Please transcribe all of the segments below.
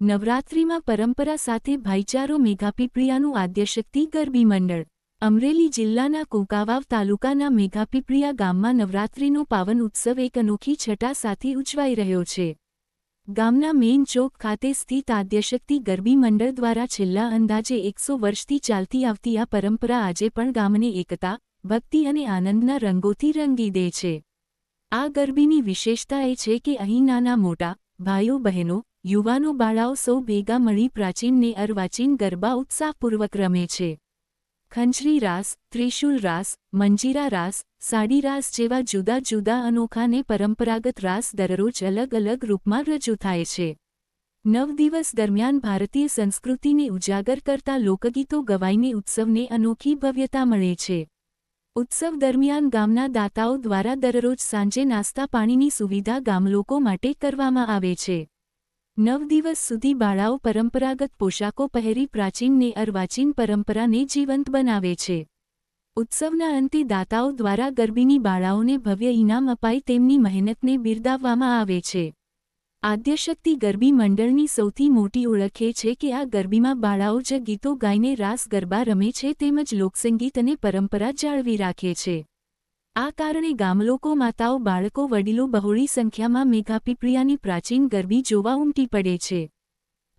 નવરાત્રિમાં પરંપરા સાથે ભાઈચારો મેઘાપીપળિયાનું આદ્યશક્તિ ગરબી મંડળ, અમરેલી જિલ્લાના કુંકાવાવ તાલુકાના મેઘાપીપળિયા ગામમાં નવરાત્રિનો પાવન ઉત્સવ એક અનોખી છટા સાથે ઉજવાઈ રહ્યો છે. ગામના મેઇન ચોક ખાતે સ્થિત આદ્યશક્તિ ગરબી મંડળ દ્વારા છેલ્લા અંદાજે એકસો વર્ષથી ચાલતી આવતી આ પરંપરા આજે પણ ગામને એકતા, ભક્તિ અને આનંદના રંગોથી રંગી દે છે. આ ગરબીની વિશેષતા એ છે કે અહીં નાના મોટા, ભાઈઓ બહેનો યુવાનો બાળાઓ સૌ ભેગા મળી પ્રાચીનને અર્વાચીન ગરબા ઉત્સાહપૂર્વક રમે છે. ખંજરી રાસ ત્રિશુલ રાસ, મંજીરા રાસ, સાડી રાસ જેવા જુદા જુદા અનોખાને પરંપરાગત રાસ દરરોજ અલગ અલગ રૂપમાં રજૂ થાય છે. નવ દિવસ દરમિયાન ભારતીય સંસ્કૃતિને ઉજાગર કરતા લોકગીતો ગવાઈને ઉત્સવને અનોખી ભવ્યતા મળે છે. ઉત્સવ દરમિયાન ગામના દાતાઓ દ્વારા દરરોજ સાંજે નાસ્તા પાણીની સુવિધા ગામલોકો માટે કરવામાં આવે છે. નવ દિવસ સુધી બાળાઓ પરંપરાગત પોશાકો પહેરી પ્રાચીનને અર્વાચીન પરંપરાને જીવંત બનાવે છે. ઉત્સવના અંતે દાતાઓ દ્વારા ગરબીની બાળાઓને ભવ્ય ઇનામ અપાઈ તેમની મહેનતને બિરદાવવામાં આવે છે. આદ્યશક્તિ ગરબી મંડળની સૌથી મોટી ઓળખ એ છે કે આ ગરબીમાં બાળાઓ જ ગીતો ગાઈને રાસ ગરબા રમે છે તેમજ લોકસંગીત અને પરંપરા જાળવી રાખે છે. આ કારણે ગામલોકો, માતાઓ, બાળકો, વડીલો બહોળી સંખ્યામાં મેઘાપીપળિયાની પ્રાચીન ગરબી જોવા ઉમટી પડે છે.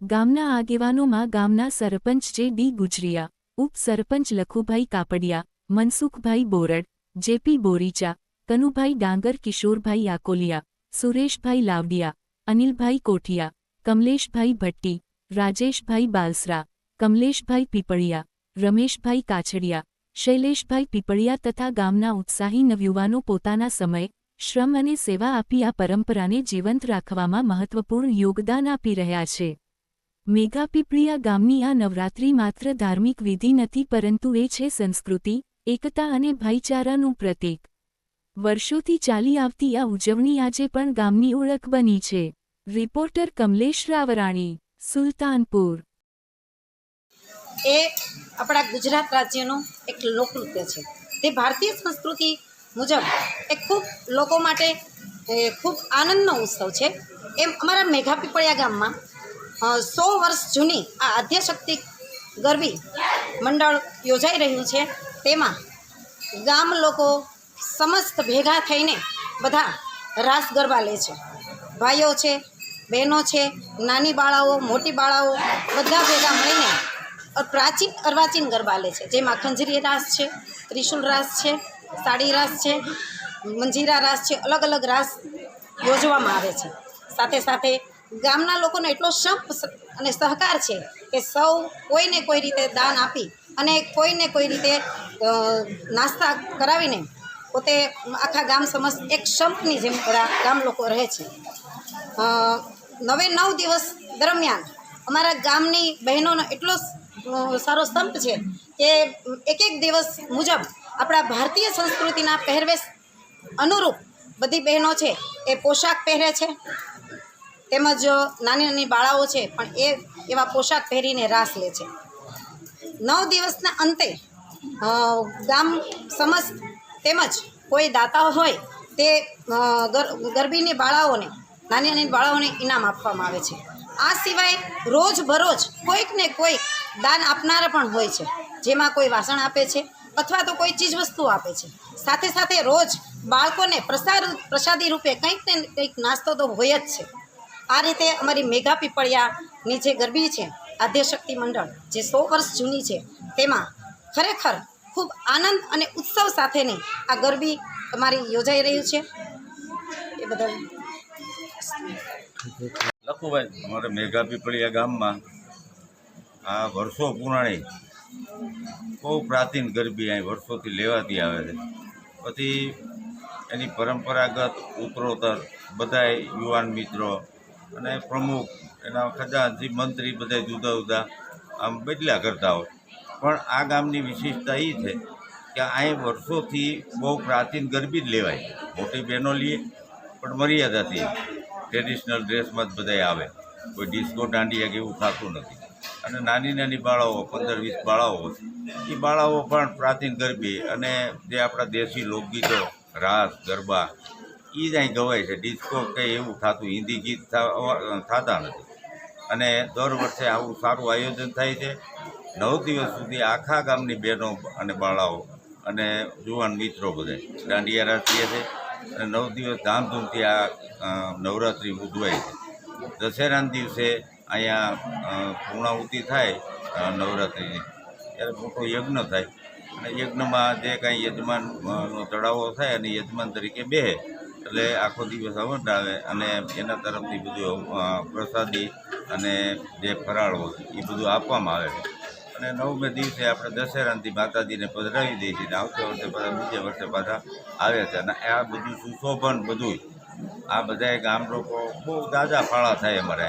ગામના આગેવાનોમાં ગામના સરપંચ જે ડી. ગુજરિયા ઉપસરપંચ લખુભાઈ કાપડિયા, મનસુખભાઈ બોરડ, જેપી બોરીચા, કનુભાઈ ડાંગર, કિશોરભાઈ આકોલિયા, સુરેશભાઈ લાવડિયા, અનિલભાઈ કોઠિયા, કમલેશભાઈ ભટ્ટી, રાજેશભાઈ બાલસરા, કમલેશભાઈ પીપળિયા, રમેશભાઈ કાછડિયા શૈલેષભાઈ પીપળિયા તથા ગામના ઉત્સાહી નવયુવાનો પોતાના સમય, શ્રમ અને સેવા આપી આ પરંપરાને જીવંત રાખવામાં મહત્વપૂર્ણ યોગદાન આપી રહ્યા છે. મેઘાપીપળિયા ગામની આ નવરાત્રિ માત્ર ધાર્મિક વિધિ નથી પરંતુ એ છે સંસ્કૃતિ, એકતા અને ભાઈચારાનું પ્રતીક. વર્ષોથી ચાલી આવતી આ ઉજવણી આજે પણ ગામની ઓળખ બની છે. રિપોર્ટર કમલેશ રાવરાણી, સુલતાનપુર. એ આપણા ગુજરાત રાજ્યનું એક લોકનૃત્ય છે. તે ભારતીય સંસ્કૃતિ મુજબ એ ખૂબ લોકો માટે ખૂબ આનંદનો ઉત્સવ છે. એમ અમારા મેઘાપીપળિયા ગામમાં સો વર્ષ જૂની આ આદ્યશક્તિ ગરબી મંડળ યોજાઈ રહ્યું છે. તેમાં ગામ લોકો સમસ્ત ભેગા થઈને બધા રાસ ગરબા લે છે. ભાઈઓ છે, બહેનો છે, નાની બાળાઓ, મોટી બાળાઓ બધા ભેગા મળીને પ્રાચીન અર્વાચીન ગરબા લે છે, જેમાં ખંજરી રાસ છે ત્રિશુલ રાસ છે, સાડી રાસ છે, મંજીરા રાસ છે, અલગ અલગ રાસ યોજવામાં આવે છે. સાથે સાથે ગામના લોકોનો એટલો સંપ અને સહકાર છે કે સૌ કોઈને કોઈ રીતે દાન આપી અને કોઈને કોઈ રીતે નાસ્તા કરાવીને પોતે આખા ગામ સમસ્ત એક સંપની જેમ ગામ લોકો રહે છે. નવે નવ દિવસ દરમિયાન અમારા ગામની બહેનોનો એટલો સારો સ્તંભ છે. કે એક એક દિવસ મુજબ આપણા ભારતીય સંસ્કૃતિના પહેરવેશ અનુરૂપ બધી બહેનો છે એ પોશાક પહેરે છે. તેમજ નાની નાની બાળાઓ છે પણ એ એવા પોશાક પહેરીને રાસ લે છે. નવ દિવસના અંતે ગામ સમસ્ત તેમજ કોઈ દાતાઓ હોય તે ગર- ગરબીની બાળાઓને નાની નાની બાળાઓને ઇનામ આપવામાં આવે છે. આ સિવાય રોજ બરોજ કોઈક ને કોઈક દાન આપનારા પણ હોય છે. જેમાં કોઈ વાસણ આપે છે અથવા તો કોઈ ચીજ વસ્તુ આપે છે. સાથે સાથે રોજ બાળકોને પ્રસાદ પ્રસાદી રૂપે કંઈક ને કંઈક નાસ્તો તો હોય જ છે. આ રીતે અમારી મેઘા પીપળિયાની જે ગરબી છે આદ્યશક્તિ મંડળ, જે સો વર્ષ જૂની છે, તેમાં ખરેખર ખૂબ આનંદ અને ઉત્સવ સાથેની આ ગરબી અમારી યોજાઈ રહ્યું છે. એ બદલ. લખુભાઈ અમારે મેઘા પીપળિયા ગામમાં આ વર્ષો પુરાણી બહુ પ્રાચીન ગરબી અહીં વર્ષોથી લેવાતી આવે છે. પછી એની પરંપરાગત ઉત્તરોત્તર બધાય યુવાન મિત્રો અને પ્રમુખ એના ખજાનચી મંત્રી બધા જુદા જુદા આમ બદલ્યા કરતા હોય. પણ આ ગામની વિશેષતા એ છે કે અહીં વર્ષોથી બહુ પ્રાચીન ગરબી જ લેવાય મોટી બહેનો લઈએ પણ મર્યાદાથી ટ્રેડિશનલ ડ્રેસમાં જ બધાય આવે. કોઈ ડિસ્કો દાંડિયા કે એવું ખાતું નથી. અને નાની નાની બાળાઓ, પંદર વીસ બાળાઓ એ બાળાઓ પણ પ્રાચીન ગરબી અને જે આપણા દેશી લોકગીતો, રાસ, ગરબા એ જ અહીં ગવાય છે. ડિસ્કો કે એવું થતું, હિન્દી ગીત થતા નથી. અને દર વર્ષે આવું સારું આયોજન થાય છે. નવ દિવસ સુધી આખા ગામની બહેનો અને બાળાઓ અને જુવાન મિત્રો બધા દાંડિયા રાત્રિએ છે. નવ દિવસ ધામધૂમથી આ નવરાત્રિ ઉજવાય છે. દશેરાના દિવસે અહીંયા પૂર્ણાહુતિ થાય નવરાત્રિની. ત્યારે મોટો યજ્ઞ થાય. અને યજ્ઞમાં જે કાંઈ યજમાન તળાવો થાય અને યજમાન તરીકે બેહે એટલે આખો દિવસ હવન આવે અને એના તરફથી બધું પ્રસાદી અને જે ફરાળ એ બધું આપવામાં આવે છે. અને નવમે દિવસે આપણે દશેરાથી માતાજીને પધરાવી દઈએ છીએ. આવતા વર્ષે પાછા બીજે વર્ષે પાછા આવે છે. અને આ બધું સુશોભન બધું આ બધાય ગામ લોકો બહુ દાદા ફાળા થાય અમારે.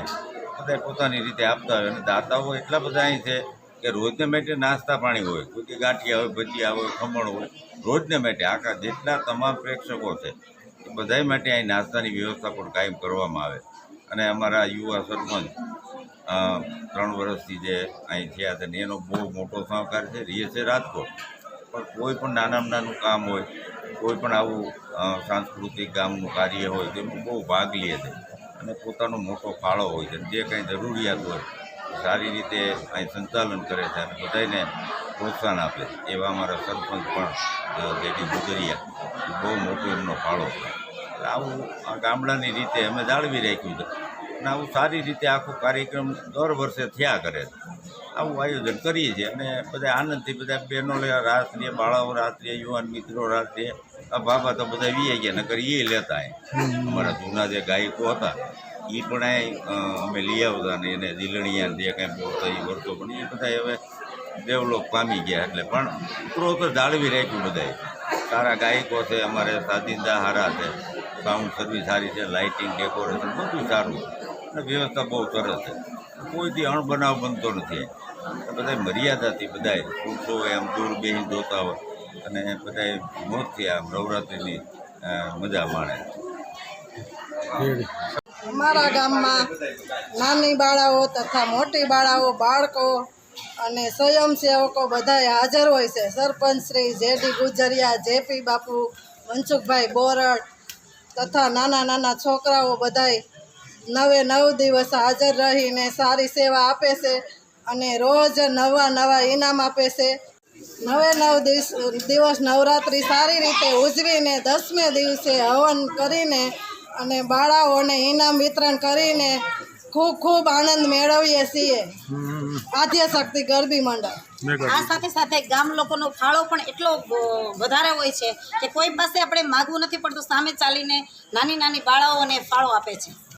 બધા પોતાની રીતે આપતા હોય. અને દાતાઓ એટલા બધા અહીં છે કે રોજને માટે નાસ્તા પાણી હોય. કોઈ કે ગાંઠિયા હોય, ભજીયા હોય, ખમણ હોય. રોજને માટે આખા જેટલા તમામ પ્રેક્ષકો છે, એ બધાય માટે અહીં નાસ્તાની વ્યવસ્થા પણ કાયમ કરવામાં આવે. અને અમારા યુવા સરપંચ ત્રણ વર્ષથી જે અહીં થયા હતા એનો બહુ મોટો સહકાર છે રહે છે રાજકોટ. પણ કોઈ પણ નાનામાં નાનું કામ હોય, કોઈ પણ આવું સાંસ્કૃતિક ગામનું કાર્ય હોય તેમાં બહુ ભાગ લે છે. અને પોતાનો મોટો ફાળો હોય છે. જે કંઈ જરૂરિયાત હોય સારી રીતે અહીં સંચાલન કરે છે અને બધાને પ્રોત્સાહન આપે છે. એવા અમારા સરપંચ પણ જેટી ગુજરિયા બહુ મોટો એમનો ફાળો છે. આવું આ ગામડાની રીતે અમે જાળવી રાખ્યું છે. અને આવું સારી રીતે આખો કાર્યક્રમ દર વર્ષે થયા કરે છે. આવું આયોજન કરીએ છીએ અને બધા આનંદથી બધા બહેનો રાત્રિએ બાળાઓ રાત્રિએ યુવાન મિત્રો રાત્રિએ આ બાબા તો બધા વીએ ગયા નકર એ લેતા અમારા જૂના જે ગાયકો હતા એ પણ અમે લઈ આવતા ને એને જીલણીયા જે કાંઈ બોલતા એ વર્ષો પણ એ બધા હવે ડેવલપ પામી ગયા એટલે પણ મિત્રો તો જાળવી રાખ્યું બધાએ. સારા ગાયકો છે અમારે સાદિંદા હારા છે સાઉન્ડ સર્વિસ સારી છે લાઇટિંગ ડેકોરેશન બધું સારું વ્યવસ્થા બહુ સરસ છે. કોઈથી અણબનાવ બનતો નથી. બધા મર્યાદાથી બધાય પુરુષો એમ દૂર બેસી જોતા હોય અને બધાય મોતથી આમ નવરાત્રિની મજા માણે. અમારા ગામમાં નાની બાળાઓ તથા મોટી બાળાઓ, બાળકો અને સ્વયંસેવકો બધાય હાજર હોય છે. સરપંચ Shri J D Gujariya, J P Bapu, Mansukhbhai Borad તથા નાના નાના છોકરાઓ બધાય નવે નવ દિવસ હાજર રહીને સારી સેવા આપે છે અને રોજ નવા નવા ઇનામ આપે છે. નવે નવ દિવસ દિવસ નવરાત્રિ સારી રીતે ઉજવીને દસમે દિવસે હવન કરીને અને બાળાઓને ઇનામ વિતરણ કરીને ખૂબ ખૂબ આનંદ મેળવીએ છીએ. આદ્ય શક્તિ ગરબી મંડળ. આ સાથે સાથે ગામ લોકોનો ફાળો પણ એટલો વધારે હોય છે કે કોઈ પાસે આપણે માગવું નથી પડતું સામે ચાલીને નાની નાની બાળાઓને ફાળો આપે છે.